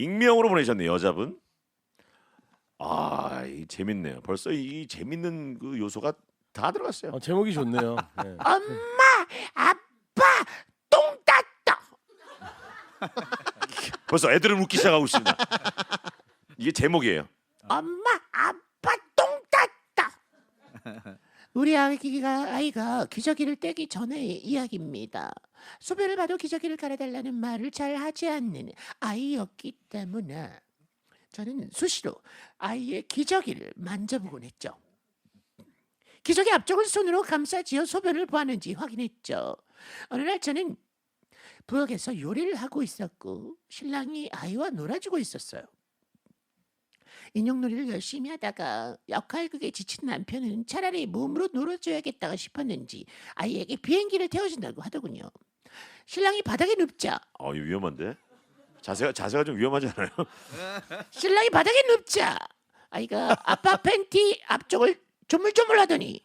익명으로 보내셨네요 여자분. 아, 이 재밌네요. 벌써 이 재밌는 그 요소가 다 들어갔어요. 어, 제목이 좋네요. 네. 엄마, 아빠, 똥 땄다. 벌써 애들은 웃기 시작하고 있습니다. 이게 제목이에요. 엄마, 아빠, 똥 땄다. 우리 아기가 아이가 기저귀를 떼기 전의 이야기입니다. 소변을 봐도 기저귀를 갈아달라는 말을 잘 하지 않는 아이였기 때문에 저는 수시로 아이의 기저귀를 만져보곤 했죠. 기저귀 앞쪽을 손으로 감싸지어 소변을 보았는지 확인했죠. 어느 날 저는 부엌에서 요리를 하고 있었고 신랑이 아이와 놀아주고 있었어요. 인형놀이를 열심히 하다가 역할극에 지친 남편은 차라리 몸으로 놀아줘야겠다가 싶었는지 아이에게 비행기를 태워준다고 하더군요. 신랑이 바닥에 눕자 어, 이거 위험한데? 자세가 자세가 좀 위험하지 않아요? 신랑이 바닥에 눕자 아이가 아빠 팬티 앞쪽을 조물조물하더니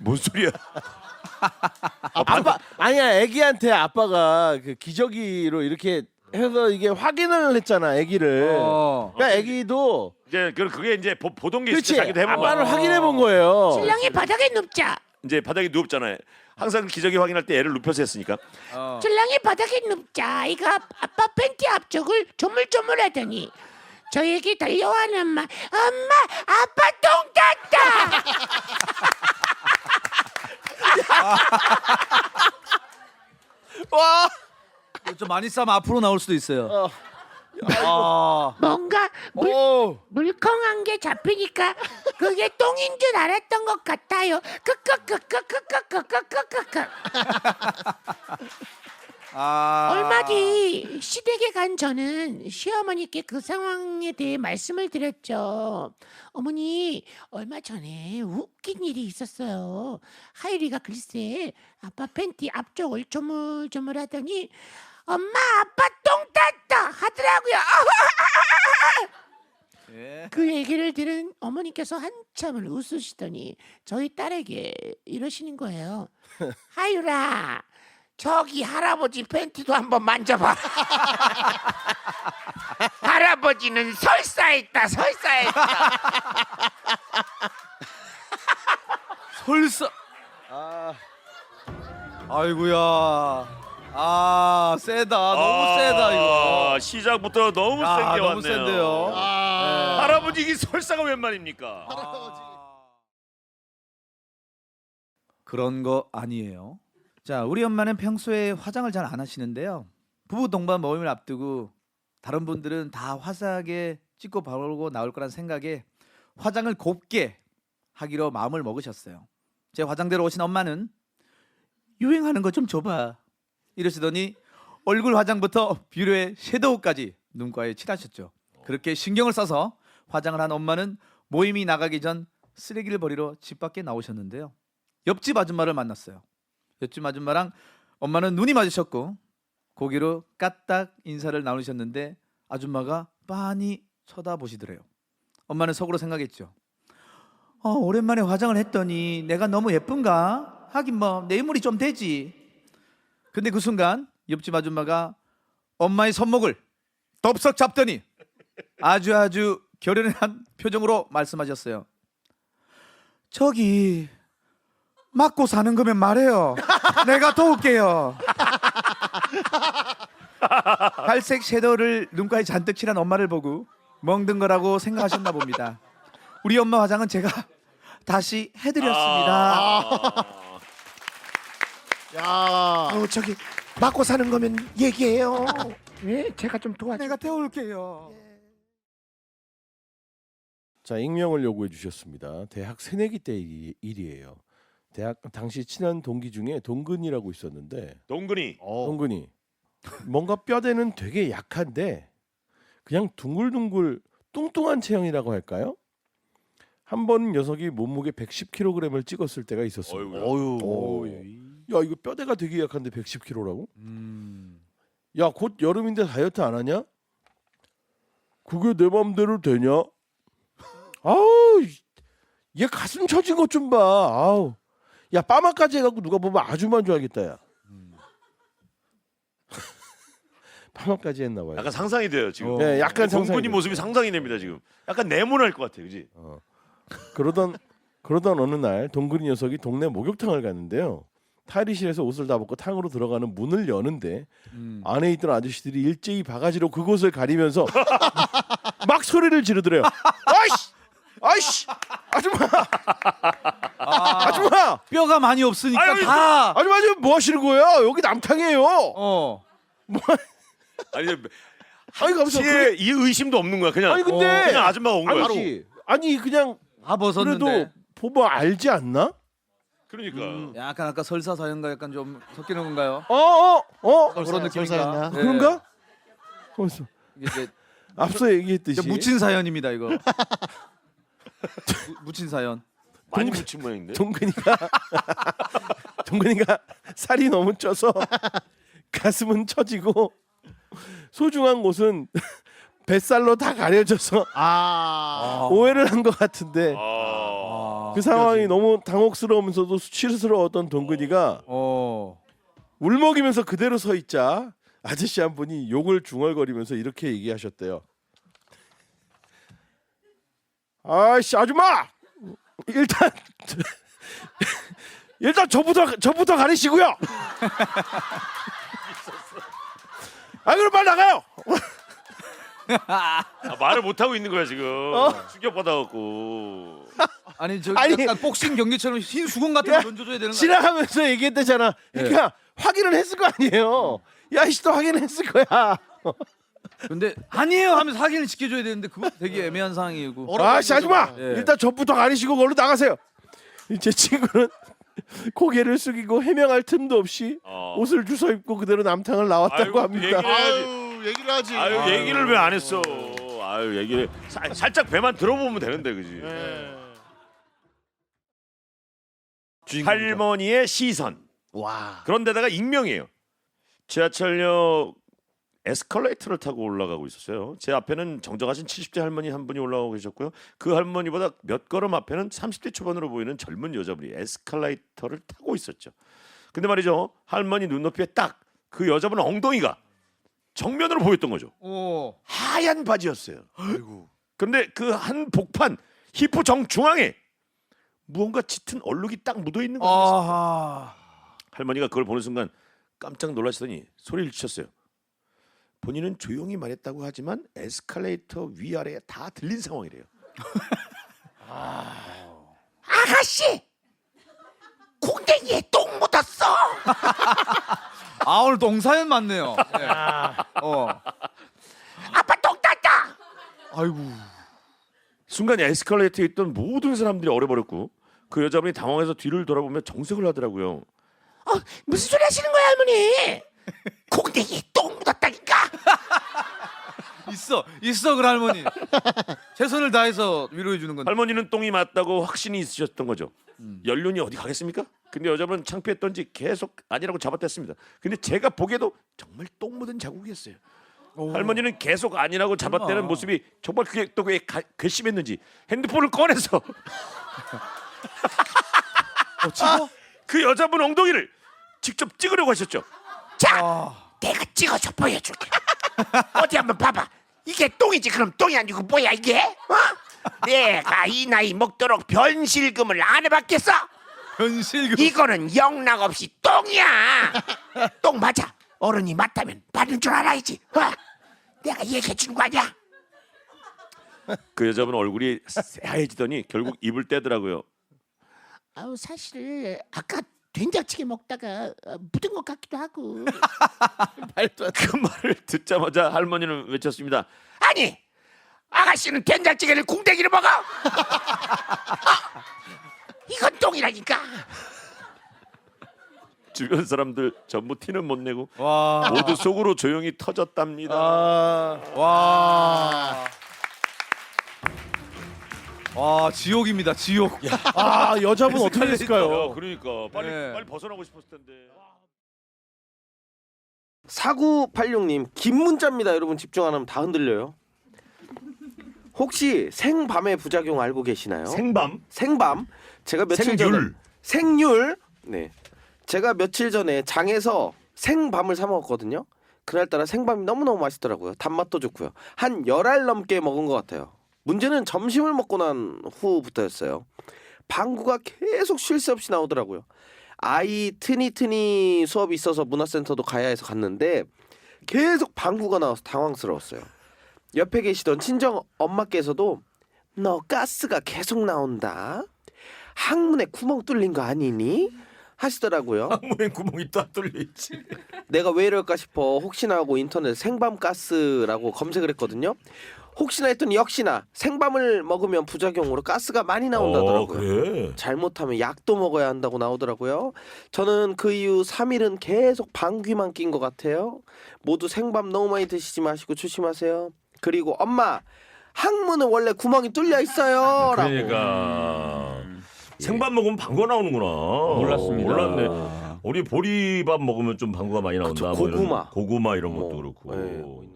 뭔 소리야? 아빠 아니야 애기한테 아빠가 그 기저귀로 이렇게 해서 이게 확인을 했잖아 애기를. 어. 그러니까 애기도 이제 그 그게 이제 보, 보던 게 있을 그렇지 때 자기도 해본 거야. 아빠를 확인해 본 거예요. 신랑이 바닥에 눕자 이제 바닥에 누웠잖아요. 항상 기저귀 확인할 때 애를 눕혀서 했으니까. 어. 신랑이 바닥에 눕자 아이가 아빠 팬티 앞쪽을 조물조물하더니 저에게 달려와는 말 엄마 아빠 똥 땄다 와. 좀 많이 싸면 앞으로 나올 수도 있어요. 어. 아. 뭔가 물, 오. 물컹한 게 잡히니까 그게 똥인 줄 알았던 것 같아요. 크크크크크크크크크크크. 아. 얼마 뒤 시댁에 간 저는 시어머니께 그 상황에 대해 말씀을 드렸죠. 어머니 얼마 전에 웃긴 일이 있었어요. 하율이가 글쎄 아빠 팬티 앞쪽을 조물조물 하더니 엄마 아빠 똥 땄다 하더라고요. 예. 그 얘기를 들은 어머니께서 한참을 웃으시더니 저희 딸에게 이러시는 거예요. 하유라, 저기 할아버지 팬티도 한번 만져봐. 할아버지는 설사했다, 설사했다. 설사. 아. 아이고야. 아 세다. 너무 아, 세다 이거. 시작부터 너무 야, 센게 너무 왔네요. 센데요. 아. 할아버지 이 설사가 웬 말입니까? 아. 그런 거 아니에요. 자, 우리 엄마는 평소에 화장을 잘 안 하시는데요. 부부 동반 모임을 앞두고 다른 분들은 다 화사하게 찍고 바르고 나올 거란 생각에 화장을 곱게 하기로 마음을 먹으셨어요. 제 화장대로 오신 엄마는 유행하는 거 좀 줘봐 이러시더니 얼굴 화장부터 뷰러의 섀도우까지 눈가에 칠하셨죠. 그렇게 신경을 써서 화장을 한 엄마는 모임이 나가기 전 쓰레기를 버리러 집 밖에 나오셨는데요. 옆집 아줌마를 만났어요. 옆집 아줌마랑 엄마는 눈이 맞으셨고 고개로 까딱 인사를 나누셨는데 아줌마가 빤히 쳐다보시더래요. 엄마는 속으로 생각했죠. 어, 오랜만에 화장을 했더니 내가 너무 예쁜가? 하긴 뭐 내 인물이 좀 되지. 근데 그 순간 옆집 아줌마가 엄마의 손목을 덥석 잡더니 아주 아주 결연한 표정으로 말씀하셨어요. 저기 맞고 사는 거면 말해요. 내가 도울게요. 갈색 섀도우를 눈가에 잔뜩 칠한 엄마를 보고 멍든 거라고 생각하셨나 봅니다. 우리 엄마 화장은 제가 다시 해드렸습니다. 아, 야. 어, 저기 맞고 사는 거면 얘기해요. 예, 제가 좀 도와줘. 내가 태울게요. 자 익명을 요구해 주셨습니다. 대학 새내기 때 일- 일이에요. 대학 당시 친한 동기 중에 동근이라고 있었는데 동근이. 동근이 뭔가 뼈대는 되게 약한데 그냥 둥글둥글 뚱뚱한 체형이라고 할까요? 한 번 녀석이 몸무게 110kg을 찍었을 때가 있었어요. 어유. 야 이거 뼈대가 되게 약한데 110kg라고? 음. 야 곧 여름인데 다이어트 안 하냐? 그게 내 맘대로 되냐? 아우 얘 가슴 처진 것 좀 봐. 아우 야 빠마까지 해갖고 누가 보면 아주만 좋아하겠다 야. 파마까지 했나 봐요. 약간 상상이 돼요 지금. 네, 약간 상상이 돼요. 모습이 상상이 됩니다 지금. 약간 네모날 것 같아, 그지? 그러던 그러던 어느 날 동근이 녀석이 동네 목욕탕을 갔는데요. 탈의실에서 옷을 다 벗고 탕으로 들어가는 문을 여는데 음. 안에 있던 아저씨들이 일제히 바가지로 그곳을 가리면서 막 소리를 지르더래요. 아이씨, 아이씨, 아줌마, 아, 아줌마, 뼈가 많이 없으니까 아유, 다. 아줌마 지금 뭐 하시는 거예요? 여기 남탕이에요. 어. 아니 아니 가면서 시에 이 의심도 없는 거야. 그냥 아니 근데 그냥 아줌마가 온 거야. 아니지. 아니 그냥 다 벗었는데. 그래도 보면 알지 않나? 그러니까 음, 약간 아까 설사 사연과 약간 좀 섞이는 건가요? 어, 어, 어, 그런 설사- 느낌인가? 네. 그런가? 그래서 이게 이제 앞서 얘기했듯이 이제 묻힌 사연입니다 이거. 무- 묻힌 사연. 많이 동- 묻힌 모양인데. 동근이가 동근이가 살이 너무 쪄서 가슴은 처지고 소중한 곳은 뱃살로 다 가려져서 아. 오해를 한 것 같은데 아. 그 상황이 너무 당혹스러우면서도 수치스러웠던 동근이가 어. 울먹이면서 그대로 서 있자 아저씨 한 분이 욕을 중얼거리면서 이렇게 얘기하셨대요. 아이씨 아줌마 일단 일단 저부터 저부터 가리시고요. 아 그럼 빨리 나가요. 아, 말을 못 하고 있는 거야 지금. 어? 충격 받아갖고. 아니 저 아니. 약간 복싱 경기처럼 흰 수건 같은 거 야, 던져줘야 되는 거 아니야? 지나가면서 얘기했대잖아. 그러니까 확인을 했을 거 아니에요. 야이씨도 확인했을 거야. 근데 아니에요 하면서 확인을 지켜줘야 되는데 그거 되게 애매한 상황이고. 아씨 아줌마 예. 일단 저부터 가리시고 걸로 나가세요. 제 친구는 고개를 숙이고 해명할 틈도 없이 어. 옷을 주워 입고 그대로 남탕을 나왔다고 아이고, 합니다. 얘기를. 아유 얘기를 하지. 아유 얘기를 왜 안 했어? 아유 얘기를 살- 살짝 배만 들어보면 되는데 그지? 예. 할머니의 시선. 와. 그런데다가 익명이에요. 지하철역 에스컬레이터를 타고 올라가고 있었어요. 제 앞에는 정정하신 70대 할머니 한 분이 올라가고 계셨고요. 그 할머니보다 몇 걸음 앞에는 30대 초반으로 보이는 젊은 여자분이 에스컬레이터를 타고 있었죠. 근데 말이죠. 할머니 눈높이에 딱 그 여자분 엉덩이가 정면으로 보였던 거죠. 오. 하얀 바지였어요. 아이고. 근데 그 한 복판 히포 정중앙에 무언가 짙은 얼룩이 딱 묻어 있는 거예요. 아하. 할머니가 그걸 보는 순간 깜짝 놀라시더니 소리를 치셨어요. 본인은 조용히 말했다고 하지만 에스컬레이터 위아래 다 들린 상황이래요. 아가씨. 콩댕이에 똥 묻었어. 아 오늘 동사연 맞네요. 네. 어. 아빠 똥 땄다. 아이고. 순간 에스컬레이터에 있던 모든 사람들이 얼어버렸고 그 여자분이 당황해서 뒤를 돌아보며 정색을 하더라고요. 어, 무슨 소리 하시는 거야 할머니? 콩댕이에 똥 묻었다니까. 있어 있어 그 할머니. 최선을 다해서 위로해 주는 건데. 할머니는 똥이 맞다고 확신이 있으셨던 거죠. 연륜이 어디 가겠습니까? 근데 여자분은 창피했던지 계속 아니라고 잡아댔습니다. 근데 제가 보기에도 정말 똥 묻은 자국이었어요. 할머니는 계속 아니라고 잡아대는 설마. 모습이 정말 그게 또왜 괘씸했는지 핸드폰을 꺼내서 어, 찍어? 그 여자분 엉덩이를 직접 찍으려고 하셨죠. 자, 아. 내가 찍어서 보여줄게. 어디 한번 봐봐. 이게 똥이지 그럼 똥이 아니고 뭐야 이게? 어? 내가 이 나이 먹도록 변실금을 안 해봤겠어? 현실 이거는 영락 없이 똥이야. 똥 맞아. 어른이 맞다면 받는 줄 알아야지. 어? 내가 얘기해 주는 거 아니야? 그 여자분 얼굴이 새하얘지더니 결국 입을 떼더라고요. 아우 사실 아까 된장찌개 먹다가 어, 묻은 것 같기도 하고. 그 말을 듣자마자 할머니는 외쳤습니다. 아니 아가씨는 된장찌개를 궁뎅이를 먹어? 어? 이건 똥이라니까. 주변 사람들 전부 티는 못 내고 와. 모두 속으로 조용히 터졌답니다. 아, 와. 와 지옥입니다 지옥. 아 여자분 어떻게 야, 됐을까요? 그러니까 빨리 네. 빨리 벗어나고 싶었을 텐데. 4986님 긴 문자입니다. 여러분 집중 안 하면 다 흔들려요. 혹시 생밤의 부작용 알고 계시나요? 생밤 생밤 제가 며칠 전에 생률. 생률 네 제가 며칠 전에 장에서 생밤을 사 먹었거든요. 그날따라 생밤이 너무너무 맛있더라고요. 단맛도 좋고요. 한 열알 넘게 먹은 것 같아요. 문제는 점심을 먹고 난 후부터였어요. 방구가 계속 쉴 새 없이 나오더라고요. 아이 트니 트니 수업이 있어서 문화센터도 가야 해서 갔는데 계속 방구가 나와서 당황스러웠어요. 옆에 계시던 친정 엄마께서도 너 가스가 계속 나온다. 항문에 구멍 뚫린 거 아니니? 하시더라고요. 항문에 구멍이 딱 뚫려 있지. 내가 왜 이럴까 싶어 혹시나 하고 인터넷 생밤 가스라고 검색을 했거든요. 혹시나 했더니 역시나 생밤을 먹으면 부작용으로 가스가 많이 나온다더라고요. 어, 그래. 잘못하면 약도 먹어야 한다고 나오더라고요. 저는 그 이후 3일은 계속 방귀만 낀 것 같아요. 모두 생밤 너무 많이 드시지 마시고 조심하세요. 그리고 엄마 항문은 원래 구멍이 뚫려 있어요. 라고. 그러니까 생밥 먹으면 방구가 나오는구나. 몰랐습니다. 몰랐네. 우리 보리밥 먹으면 좀 방구가 많이 나온다. 그쵸, 뭐 이런- 고구마. 고구마 이런 것도 뭐, 그렇고. 예, 뭐 있는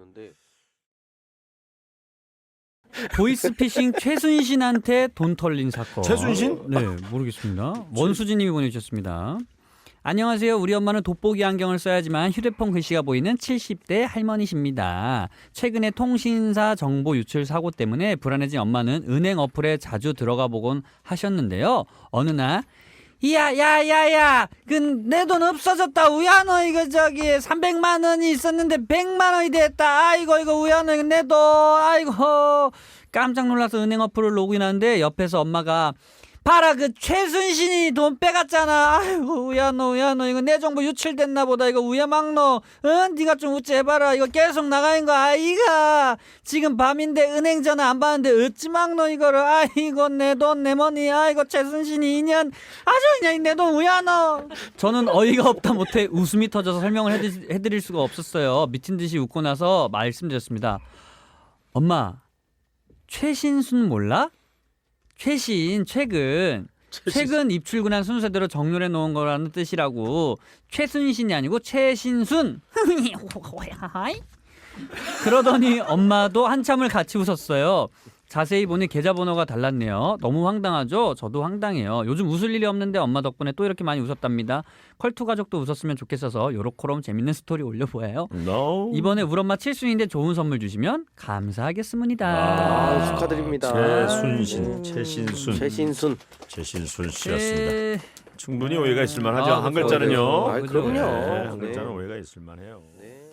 보이스피싱 최순신한테 돈 털린 사건. 최순신? 네, 모르겠습니다. 원수진님이 보내주셨습니다. 안녕하세요. 우리 엄마는 돋보기 안경을 써야지만 휴대폰 글씨가 보이는 70대 할머니십니다. 최근에 통신사 정보 유출 사고 때문에 불안해진 엄마는 은행 어플에 자주 들어가 보곤 하셨는데요. 어느 날 야 야 야 야. 그 내 돈 없어졌다. 우야너 이거 저기 300만 원이 있었는데 100만 원이 됐다. 아이고 이거 우야너 이거 내 돈. 아이고. 깜짝 놀라서 은행 어플을 로그인하는데 옆에서 엄마가 봐라 그 최순신이 돈 빼갔잖아. 아이고 우야너 우야너 이거 내 정보 유출됐나 보다. 이거 우야망너 응? 네가 좀 우째 해봐라. 이거 계속 나가는 거 아이가. 지금 밤인데 은행 전화 안 받는데 어찌 막너 이거를. 아이고 내 돈 내 머니. 아이고 최순신이 인연. 아주 그냥 내 돈 우야너 저는 어이가 없다 못해 웃음이 터져서 설명을 해드, 해드릴 수가 없었어요. 미친 듯이 웃고 나서 말씀드렸습니다. 엄마 최신순 몰라? 최신 최근 최근 입출근한 순서대로 정렬해 놓은 거라는 뜻이라고 최순신이 아니고 최신순 그러더니 엄마도 한참을 같이 웃었어요. 자세히 보니 계좌번호가 달랐네요. 너무 황당하죠? 저도 황당해요. 요즘 웃을 일이 없는데 엄마 덕분에 또 이렇게 많이 웃었답니다. 컬투 가족도 웃었으면 좋겠어서 요렇게럼 재밌는 스토리 올려보아요. No. 이번에 우리 엄마 칠순인데 좋은 선물 주시면 감사하겠습니다. 아, 축하드립니다. 최순신, 음, 최신순, 최신순. 최신순 씨였습니다. 네. 충분히 오해가 있을 만하죠. 아, 한 그렇죠. 글자는요. 아, 그럼요. 네, 한 네. 글자는 오해가 있을 만해요. 네.